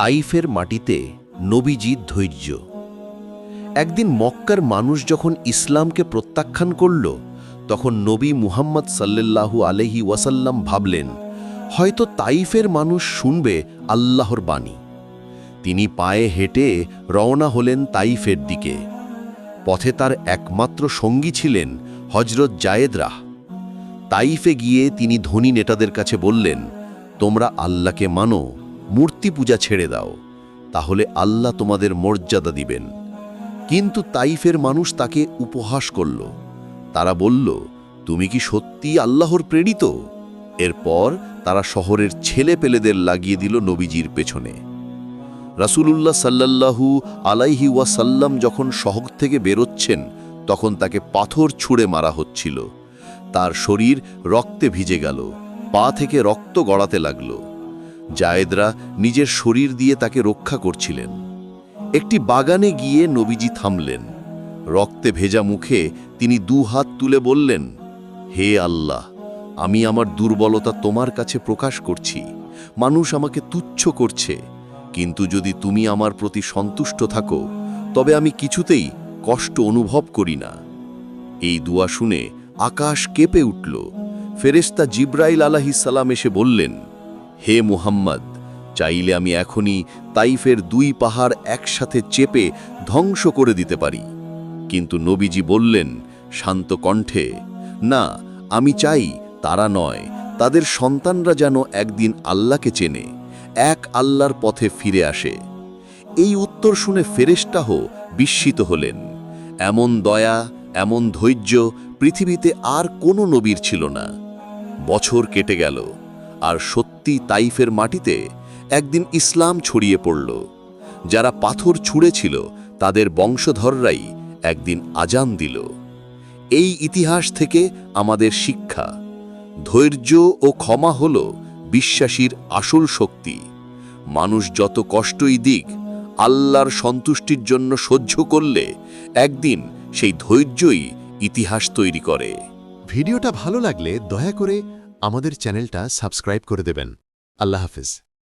তাইফের মাটিতে নবীজির ধৈর্য। একদিন মক্কার মানুষ যখন ইসলামকে প্রত্যাখ্যান করল, তখন নবী মুহাম্মদ সাল্লাল্লাহু আলহি ওয়াসাল্লাম ভাবলেন, হয়তো তাইফের মানুষ শুনবে আল্লাহর বাণী। তিনি পায়ে হেঁটে রওনা হলেন তাইফের দিকে। পথে তার একমাত্র সঙ্গী ছিলেন হজরত জায়েদরাহ তাইফে গিয়ে তিনি ধনী নেতাদের কাছে বললেন, তোমরা আল্লাহকে মানো মূর্তি পূজা ছেড়ে দাও, তাহলে আল্লাহ তোমাদের মর্যাদা দিবেন। কিন্তু তাইফের মানুষ তাকে উপহাস করল। তারা বলল, তুমি কি সত্যি আল্লাহর প্রেরিত? এরপর তারা শহরের ছেলে পেলেদের লাগিয়ে দিল নবীজির পেছনে। রাসূলুল্লাহ সাল্লাল্লাহু আলাইহি ওয়াসাল্লাম যখন শহর থেকে বেরোচ্ছেন, তখন তাকে পাথর ছুঁড়ে মারা হচ্ছিল। তার শরীর রক্তে ভিজে গেল, পা থেকে রক্ত গড়াতে লাগল। জায়েদরা নিজের শরীর দিয়ে তাকে রক্ষা করছিলেন। একটি বাগানে গিয়ে নবীজি থামলেন। রক্তে ভেজা মুখে তিনি দু হাত তুলে বললেন, হে আল্লাহ, আমি আমার দুর্বলতা তোমার কাছে প্রকাশ করছি। মানুষ আমাকে তুচ্ছ করছে। কিন্তু যদি তুমি আমার প্রতি সন্তুষ্ট থাকো, তবে আমি কিছুতেই কষ্ট অনুভব করি না। এই দুয়া শুনে আকাশ কেঁপে উঠল। ফেরেস্তা জিব্রাইল আলাহিসাল্লাম এসে বললেন হে মুহাম্মদ, চাইলে আমি এখনই তাইফের দুই পাহাড় একসাথে চেপে ধ্বংস করে দিতে পারি। কিন্তু নবীজি বললেন, শান্ত কণ্ঠে, না, আমি চাই তারা নয়, তাদের সন্তানরা যেন একদিন আল্লাহকে চেনে, এক আল্লাহর পথে ফিরে আসে। এই উত্তর শুনে ফেরেশতাহ বিস্মিত হলেন। এমন দয়া, এমন ধৈর্য পৃথিবীতে আর কোনো নবীর ছিল না। বছর কেটে গেল, আর সত্যি তাইফের মাটিতে একদিন ইসলাম ছড়িয়ে পড়ল। যারা পাথর ছুঁড়েছিল, তাদের বংশধররাই একদিন আজান দিল। এই ইতিহাস থেকে আমাদের শিক্ষা, ধৈর্য ও ক্ষমা হল বিশ্বাসীর আসল শক্তি। মানুষ যত কষ্টই দিক, আল্লাহর সন্তুষ্টির জন্য সহ্য করলে একদিন সেই ধৈর্যই ইতিহাস তৈরি করে। ভিডিওটা ভালো লাগলে দয়া করে আমাদের চ্যানেলটা সাবস্ক্রাইব করে দেবেন। আল্লাহ হাফিজ।